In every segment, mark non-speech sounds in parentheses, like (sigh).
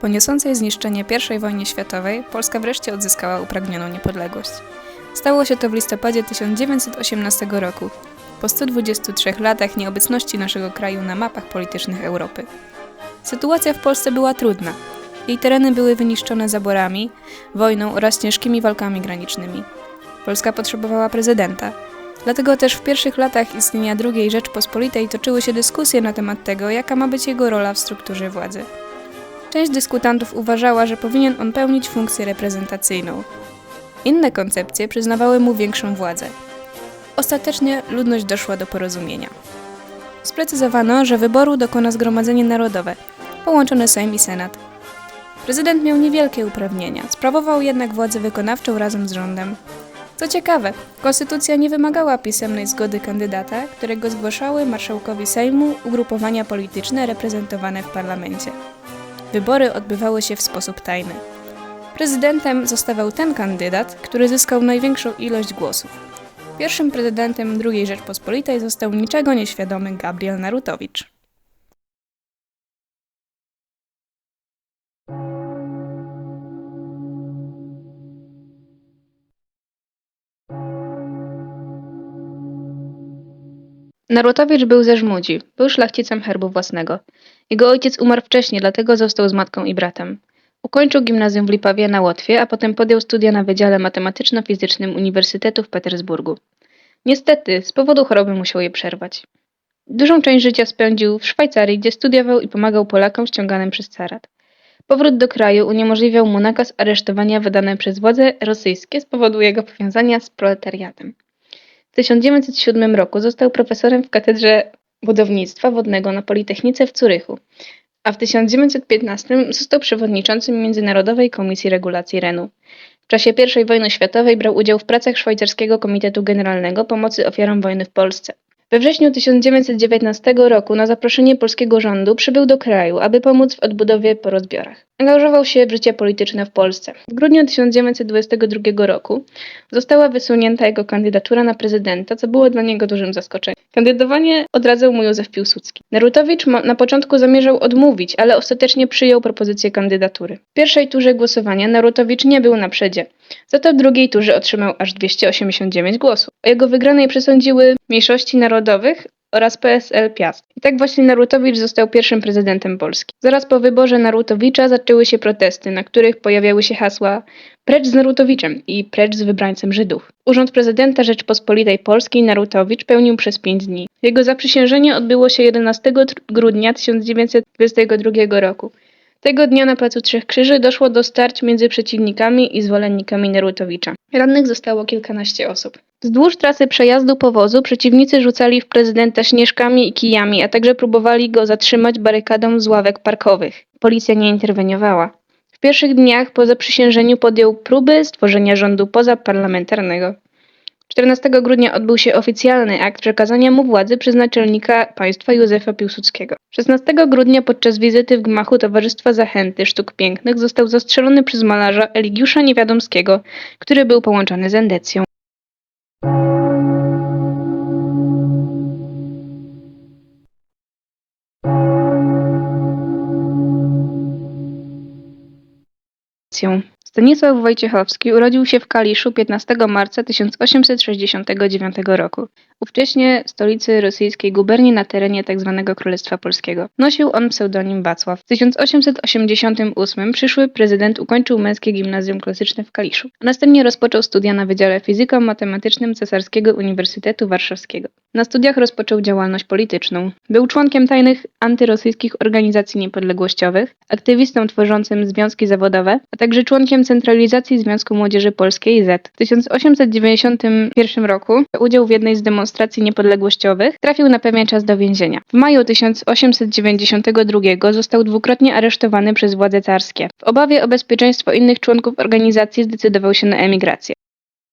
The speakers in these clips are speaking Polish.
Po niosącej zniszczenie I wojnie światowej Polska wreszcie odzyskała upragnioną niepodległość. Stało się to w listopadzie 1918 roku, po 123 latach nieobecności naszego kraju na mapach politycznych Europy. Sytuacja w Polsce była trudna. Jej tereny były wyniszczone zaborami, wojną oraz ciężkimi walkami granicznymi. Polska potrzebowała prezydenta. Dlatego też w pierwszych latach istnienia II Rzeczpospolitej toczyły się dyskusje na temat tego, jaka ma być jego rola w strukturze władzy. Część dyskutantów uważała, że powinien on pełnić funkcję reprezentacyjną. Inne koncepcje przyznawały mu większą władzę. Ostatecznie ludność doszła do porozumienia. Sprecyzowano, że wyboru dokona Zgromadzenie Narodowe, połączone Sejm i Senat. Prezydent miał niewielkie uprawnienia, sprawował jednak władzę wykonawczą razem z rządem. Co ciekawe, konstytucja nie wymagała pisemnej zgody kandydata, którego zgłaszały marszałkowi Sejmu ugrupowania polityczne reprezentowane w parlamencie. Wybory odbywały się w sposób tajny. Prezydentem zostawał ten kandydat, który zyskał największą ilość głosów. Pierwszym prezydentem II Rzeczpospolitej został niczego nieświadomy Gabriel Narutowicz. Narutowicz był ze Żmudzi, był szlachcicem herbu własnego. Jego ojciec umarł wcześnie, dlatego został z matką i bratem. Ukończył gimnazjum w Lipawie na Łotwie, a potem podjął studia na Wydziale Matematyczno-Fizycznym Uniwersytetu w Petersburgu. Niestety, z powodu choroby musiał je przerwać. Dużą część życia spędził w Szwajcarii, gdzie studiował i pomagał Polakom ściąganym przez carat. Powrót do kraju uniemożliwiał mu nakaz aresztowania wydany przez władze rosyjskie z powodu jego powiązania z proletariatem. W 1907 roku został profesorem w Katedrze Budownictwa Wodnego na Politechnice w Curychu, a w 1915 został przewodniczącym Międzynarodowej Komisji Regulacji Renu. W czasie I wojny światowej brał udział w pracach Szwajcarskiego Komitetu Generalnego Pomocy Ofiarom Wojny w Polsce. We wrześniu 1919 roku na zaproszenie polskiego rządu przybył do kraju, aby pomóc w odbudowie po rozbiorach. Angażował się w życie polityczne w Polsce. W grudniu 1922 roku została wysunięta jego kandydatura na prezydenta, co było dla niego dużym zaskoczeniem. Kandydowanie odradzał mu Józef Piłsudski. Narutowicz na początku zamierzał odmówić, ale ostatecznie przyjął propozycję kandydatury. W pierwszej turze głosowania Narutowicz nie był na przedzie. Za to w drugiej turze otrzymał aż 289 głosów. O jego wygranej przesądziły mniejszości narodowych oraz PSL Piast. I tak właśnie Narutowicz został pierwszym prezydentem Polski. Zaraz po wyborze Narutowicza zaczęły się protesty, na których pojawiały się hasła precz z Narutowiczem i precz z wybrańcem Żydów. Urząd prezydenta Rzeczpospolitej Polskiej Narutowicz pełnił przez pięć dni. Jego zaprzysiężenie odbyło się 11 grudnia 1922 roku. Tego dnia na Placu Trzech Krzyży doszło do starć między przeciwnikami i zwolennikami Narutowicza. Rannych zostało kilkanaście osób. Wzdłuż trasy przejazdu powozu przeciwnicy rzucali w prezydenta śnieżkami i kijami, a także próbowali go zatrzymać barykadą z ławek parkowych. Policja nie interweniowała. W pierwszych dniach po zaprzysiężeniu podjął próby stworzenia rządu pozaparlamentarnego. 14 grudnia odbył się oficjalny akt przekazania mu władzy przez naczelnika państwa Józefa Piłsudskiego. 16 grudnia podczas wizyty w gmachu Towarzystwa Zachęty Sztuk Pięknych został zastrzelony przez malarza Eligiusza Niewiadomskiego, który był połączony z endecją. Stanisław Wojciechowski urodził się w Kaliszu 15 marca 1869 roku, ówcześnie stolicy rosyjskiej guberni na terenie tzw. Królestwa Polskiego. Nosił on pseudonim Wacław. W 1888 przyszły prezydent ukończył męskie gimnazjum klasyczne w Kaliszu, następnie rozpoczął studia na Wydziale Fizyko-Matematycznym Cesarskiego Uniwersytetu Warszawskiego. Na studiach rozpoczął działalność polityczną. Był członkiem tajnych antyrosyjskich organizacji niepodległościowych, aktywistą tworzącym związki zawodowe, a także członkiem centralizacji Związku Młodzieży Polskiej Z. W 1891 roku udział w jednej z demonstracji niepodległościowych trafił na pewien czas do więzienia. W maju 1892 został dwukrotnie aresztowany przez władze carskie. W obawie o bezpieczeństwo innych członków organizacji zdecydował się na emigrację.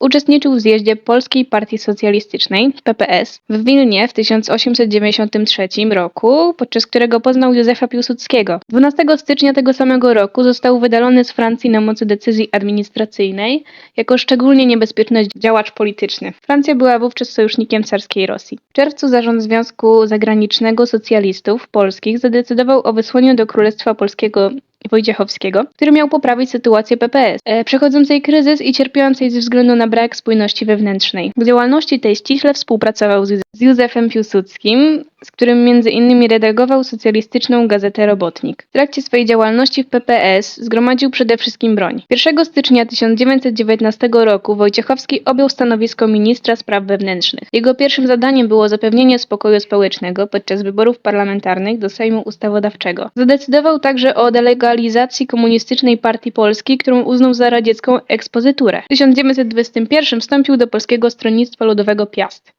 Uczestniczył w zjeździe Polskiej Partii Socjalistycznej, PPS, w Wilnie w 1893 roku, podczas którego poznał Józefa Piłsudskiego. 12 stycznia tego samego roku został wydalony z Francji na mocy decyzji administracyjnej jako szczególnie niebezpieczny działacz polityczny. Francja była wówczas sojusznikiem carskiej Rosji. W czerwcu zarząd Związku Zagranicznego Socjalistów Polskich zadecydował o wysłaniu do Królestwa Polskiego Wojciechowskiego, który miał poprawić sytuację PPS, e, przechodzącej kryzys i cierpiącej ze względu na brak spójności wewnętrznej. W działalności tej ściśle współpracował z, z Józefem Piłsudskim, z którym między innymi redagował socjalistyczną gazetę Robotnik. W trakcie swojej działalności w PPS zgromadził przede wszystkim broń. 1 stycznia 1919 roku Wojciechowski objął stanowisko ministra spraw wewnętrznych. Jego pierwszym zadaniem było zapewnienie spokoju społecznego podczas wyborów parlamentarnych do Sejmu Ustawodawczego. Zadecydował także o delegalizacji komunistycznej partii Polski, którą uznał za radziecką ekspozyturę. W 1921 wstąpił do Polskiego Stronnictwa Ludowego Piast.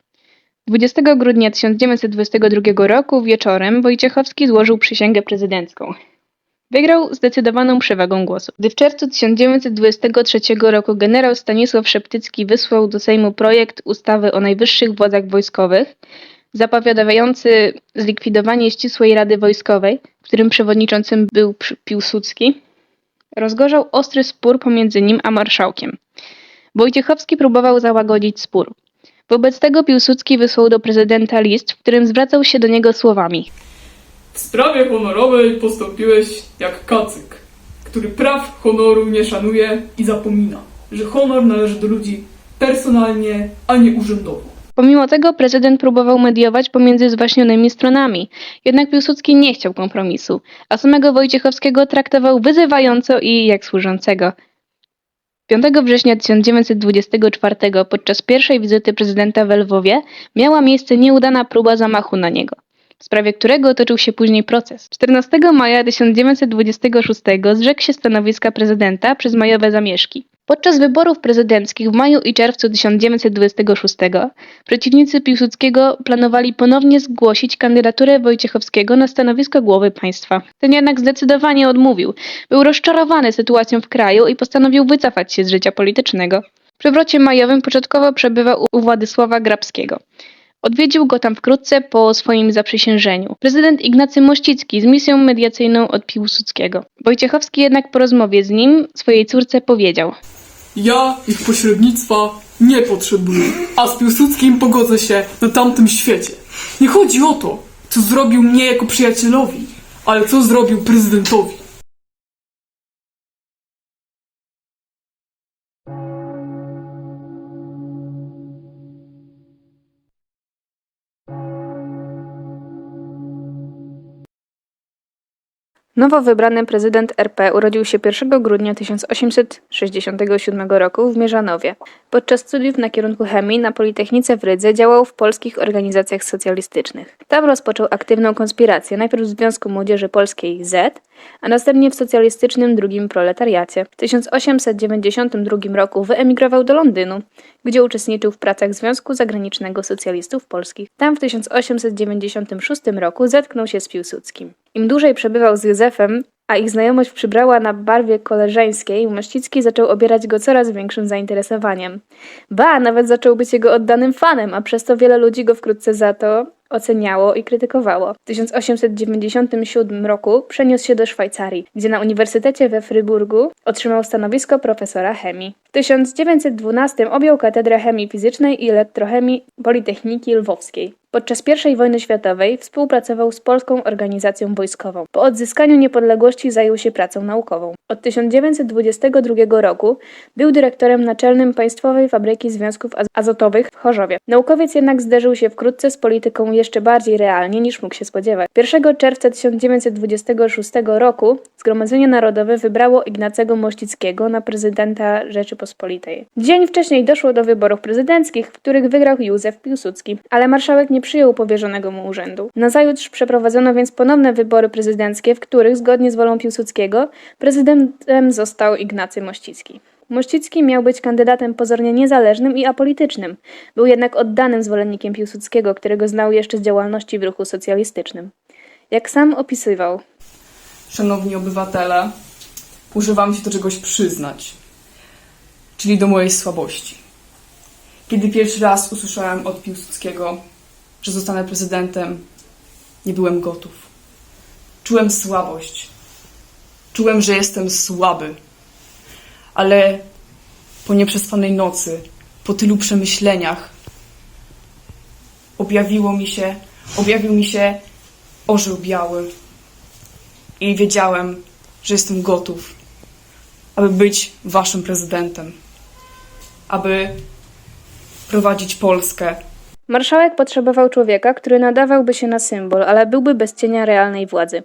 20 grudnia 1922 roku wieczorem Wojciechowski złożył przysięgę prezydencką. Wygrał zdecydowaną przewagą głosów. Gdy w czerwcu 1923 roku generał Stanisław Szeptycki wysłał do Sejmu projekt ustawy o najwyższych władzach wojskowych, zapowiadający zlikwidowanie ścisłej Rady Wojskowej, którym przewodniczącym był Piłsudski, rozgorzał ostry spór pomiędzy nim a marszałkiem. Wojciechowski próbował załagodzić spór. Wobec tego Piłsudski wysłał do prezydenta list, w którym zwracał się do niego słowami W sprawie honorowej postąpiłeś jak kacyk, który praw honoru nie szanuje i zapomina, że honor należy do ludzi personalnie, a nie urzędowo. Pomimo tego prezydent próbował mediować pomiędzy zwaśnionymi stronami, jednak Piłsudski nie chciał kompromisu, a samego Wojciechowskiego traktował wyzywająco i jak służącego. 5 września 1924 podczas pierwszej wizyty prezydenta w Lwowie miała miejsce nieudana próba zamachu na niego, w sprawie którego toczył się później proces. 14 maja 1926 zrzekł się stanowiska prezydenta przez majowe zamieszki. Podczas wyborów prezydenckich w maju i czerwcu 1926 przeciwnicy Piłsudskiego planowali ponownie zgłosić kandydaturę Wojciechowskiego na stanowisko głowy państwa. Ten jednak zdecydowanie odmówił. Był rozczarowany sytuacją w kraju i postanowił wycofać się z życia politycznego. W przewrocie majowym początkowo przebywał u Władysława Grabskiego. Odwiedził go tam wkrótce po swoim zaprzysiężeniu. Prezydent Ignacy Mościcki z misją mediacyjną od Piłsudskiego. Wojciechowski jednak po rozmowie z nim swojej córce powiedział – Ja ich pośrednictwa nie potrzebuję, a z Piłsudskim pogodzę się na tamtym świecie. Nie chodzi o to, co zrobił mnie jako przyjacielowi, ale co zrobił prezydentowi. Nowo wybrany prezydent RP urodził się 1 grudnia 1867 roku w Mierzanowie. Podczas studiów na kierunku chemii na Politechnice w Rydze działał w polskich organizacjach socjalistycznych. Tam rozpoczął aktywną konspirację, najpierw w Związku Młodzieży Polskiej Z, a następnie w socjalistycznym drugim proletariacie. W 1892 roku wyemigrował do Londynu, gdzie uczestniczył w pracach Związku Zagranicznego Socjalistów Polskich. Tam w 1896 roku zetknął się z Piłsudskim. Im dłużej przebywał z Józefem, a ich znajomość przybrała na barwie koleżeńskiej, Mościcki zaczął obierać go coraz większym zainteresowaniem. Ba, nawet zaczął być jego oddanym fanem, a przez to wiele ludzi go wkrótce za to oceniało i krytykowało. W 1897 roku przeniósł się do Szwajcarii, gdzie na Uniwersytecie we Fryburgu otrzymał stanowisko profesora chemii. W 1912 objął katedrę chemii fizycznej i elektrochemii Politechniki Lwowskiej. Podczas I wojny światowej współpracował z Polską Organizacją Wojskową. Po odzyskaniu niepodległości zajął się pracą naukową. Od 1922 roku był dyrektorem naczelnym Państwowej Fabryki Związków Az- Azotowych w Chorzowie. Naukowiec jednak zderzył się wkrótce z polityką jeszcze bardziej realnie niż mógł się spodziewać. 1 czerwca 1926 roku Zgromadzenie Narodowe wybrało Ignacego Mościckiego na prezydenta Rzeczypospolitej. Dzień wcześniej doszło do wyborów prezydenckich, w których wygrał Józef Piłsudski, ale marszałek nie przyjął powierzonego mu urzędu. Nazajutrz przeprowadzono więc ponowne wybory prezydenckie, w których zgodnie z wolą Piłsudskiego prezydentem został Ignacy Mościcki. Mościcki miał być kandydatem pozornie niezależnym i apolitycznym. Był jednak oddanym zwolennikiem Piłsudskiego, którego znał jeszcze z działalności w ruchu socjalistycznym. Jak sam opisywał, Szanowni obywatele, muszę wam się do czegoś przyznać, czyli do mojej słabości. Kiedy pierwszy raz usłyszałem od Piłsudskiego, że zostanę prezydentem, nie byłem gotów. Czułem słabość. Czułem, że jestem słaby. Ale po nieprzespanej nocy, po tylu przemyśleniach, objawiło mi się, objawił mi się orzeł biały, i wiedziałem, że jestem gotów, aby być waszym prezydentem, aby prowadzić Polskę. Marszałek potrzebował człowieka, który nadawałby się na symbol, ale byłby bez cienia realnej władzy.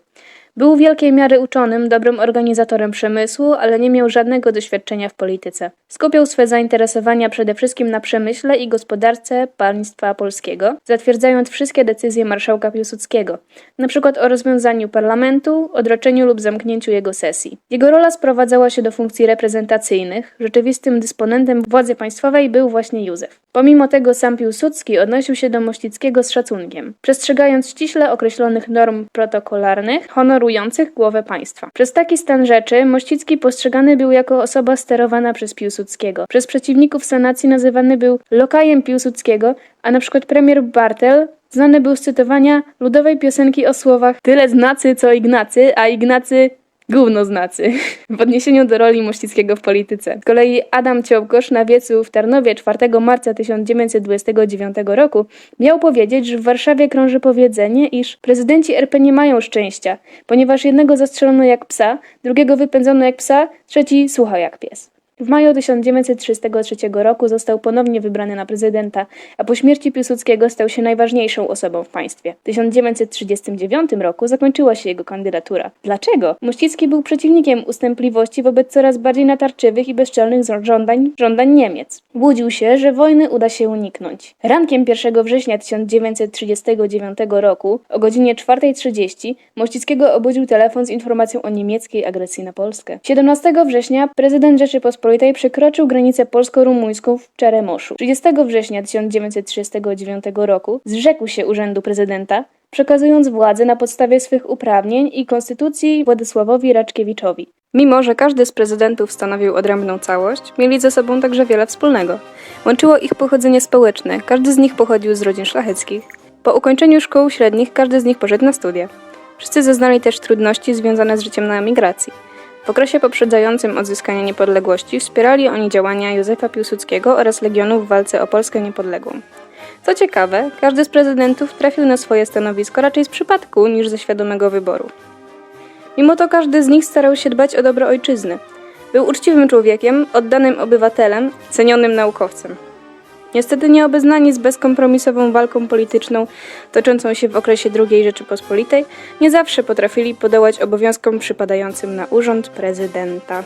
Był wielkiej miary uczonym, dobrym organizatorem przemysłu, ale nie miał żadnego doświadczenia w polityce. Skupiał swe zainteresowania przede wszystkim na przemyśle i gospodarce państwa polskiego, zatwierdzając wszystkie decyzje marszałka Piłsudskiego, np. o rozwiązaniu parlamentu, odroczeniu lub zamknięciu jego sesji. Jego rola sprowadzała się do funkcji reprezentacyjnych. Rzeczywistym dysponentem władzy państwowej był właśnie Józef. Pomimo tego sam Piłsudski odnosił się do Mościckiego z szacunkiem, przestrzegając ściśle określonych norm protokolarnych, honorujących głowę państwa. Przez taki stan rzeczy Mościcki postrzegany był jako osoba sterowana przez Piłsudskiego. Przez przeciwników sanacji nazywany był lokajem Piłsudskiego, a na przykład premier Bartel znany był z cytowania ludowej piosenki o słowach tyle znacy co Ignacy, a Ignacy Gówno znacy. (laughs) W odniesieniu do roli Mościckiego w polityce. Z kolei Adam Ciołkosz na wiecu w Tarnowie 4 marca 1929 roku miał powiedzieć, że w Warszawie krąży powiedzenie, iż prezydenci RP nie mają szczęścia, ponieważ jednego zastrzelono jak psa, drugiego wypędzono jak psa, trzeci słuchał jak pies. W maju 1933 roku został ponownie wybrany na prezydenta, a po śmierci Piłsudskiego stał się najważniejszą osobą w państwie. W 1939 roku zakończyła się jego kandydatura. Dlaczego? Mościcki był przeciwnikiem ustępliwości wobec coraz bardziej natarczywych i bezczelnych żądań, żądań Niemiec. Łudził się, że wojny uda się uniknąć. Rankiem 1 września 1939 roku o godzinie 4.30 Mościckiego obudził telefon z informacją o niemieckiej agresji na Polskę. 17 września prezydent Rzeczypospolitej przekroczył granicę polsko-rumuńską w Czeremoszu. 30 września 1939 roku zrzekł się urzędu prezydenta, przekazując władzę na podstawie swych uprawnień i konstytucji Władysławowi Raczkiewiczowi. Mimo, że każdy z prezydentów stanowił odrębną całość, mieli ze sobą także wiele wspólnego. Łączyło ich pochodzenie społeczne, każdy z nich pochodził z rodzin szlacheckich. Po ukończeniu szkół średnich każdy z nich poszedł na studia. Wszyscy zaznali też trudności związane z życiem na emigracji. W okresie poprzedzającym odzyskanie niepodległości wspierali oni działania Józefa Piłsudskiego oraz Legionów w walce o Polskę niepodległą. Co ciekawe, każdy z prezydentów trafił na swoje stanowisko raczej z przypadku niż ze świadomego wyboru. Mimo to każdy z nich starał się dbać o dobro ojczyzny. Był uczciwym człowiekiem, oddanym obywatelem, cenionym naukowcem. Niestety nieobeznani z bezkompromisową walką polityczną toczącą się w okresie II Rzeczypospolitej, nie zawsze potrafili podołać obowiązkom przypadającym na urząd prezydenta.